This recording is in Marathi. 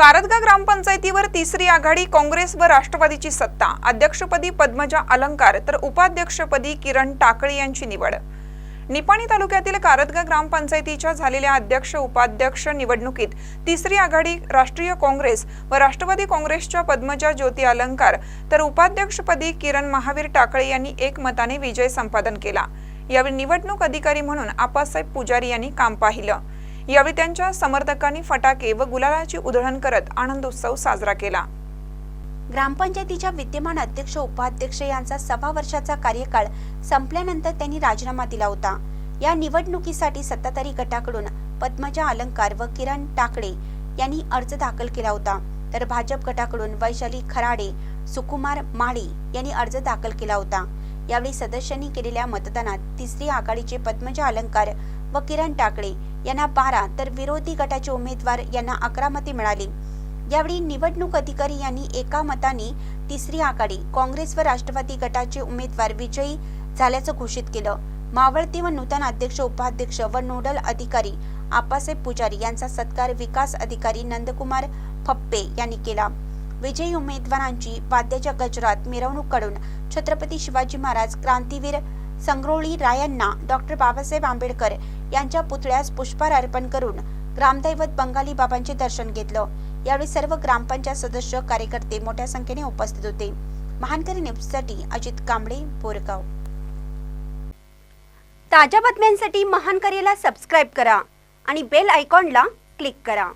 कारदगा ग्रामपंचायतीवर तिसरी आघाडी काँग्रेस व राष्ट्रवादीची सत्ता. अध्यक्षपदी पद्मजा अलंकार तर उपाध्यक्षपदी किरण टाकळी यांची निवड. निपाणी तालुक्यातील कारदगा ग्रामपंचायतीच्या झालेल्या अध्यक्ष उपाध्यक्ष निवडणुकीत तिसरी आघाडी राष्ट्रीय काँग्रेस व राष्ट्रवादी काँग्रेसच्या पद्मजा ज्योती अलंकार तर उपाध्यक्षपदी किरण महावीर टाकळे यांनी एक मताने विजय संपादन केला. यावेळी निवडणूक अधिकारी म्हणून आप्पासाहेब पुजारी यांनी काम पाहिलं. यावेळी त्यांच्या समर्थकांनी फटाके व गुलालाची उधळण करत आनंदोत्सव साजरा केला. ग्रामपंचायतीच्या विद्यमान अध्यक्ष उपाध्यक्ष यांचा सभा वर्षाचा कार्यकाळ संपल्यानंतर त्यांनी राजीनामा दिला होता. या निवडणुकीसाठी सत्ताधारी गटाकडून पद्मजा अलंकार व किरण टाकडे यांनी अर्ज दाखल केला होता. तर भाजप गटाकडून वैशाली खराडे सुकुमार माळी यांनी अर्ज दाखल केला होता. यावेळी सदस्यांनी केलेल्या मतदानात तिसरी आघाडीचे पद्मजा अलंकार व किरण टाकडे यांना बारा तर विरोधी गटाचे उमेदवार यांना अकरा मते मिळाली. यावेळी निवडणूक अधिकारी यांनी एका मताने तिसरी आघाडी काँग्रेस व राष्ट्रवादी गटाचे उमेदवार विजयी झाल्याचं घोषित केलं. मावळते व नूतन अध्यक्ष उपाध्यक्ष व नोडल अधिकारी आप्पासाहेब पुजारी यांचा सत्कार विकास अधिकारी नंदकुमार फप्पे यांनी केला. विजयी उमेदवारांची वाद्याच्या गजरात मिरवणूक काढून छत्रपती शिवाजी महाराज क्रांतीवीर संग्रोळी रायांना डॉक्टर बाबासाहेब आंबेडकर यांच्या पुतळ्यास पुष्पहार अर्पण करून ग्रामदैवत बंगाली बाबांचे दर्शन घेतलं. यावेळी सर्व ग्रामपंचायत सदस्य कार्यकर्ते मोठ्या संख्येने उपस्थित होते. महानकरी न्यूजसाठी अजित कांबळे बोरगाव. ताज्या बातम्यांसाठी महानकरीला सबस्क्राईब करा आणि बेल आयकॉनला क्लिक करा.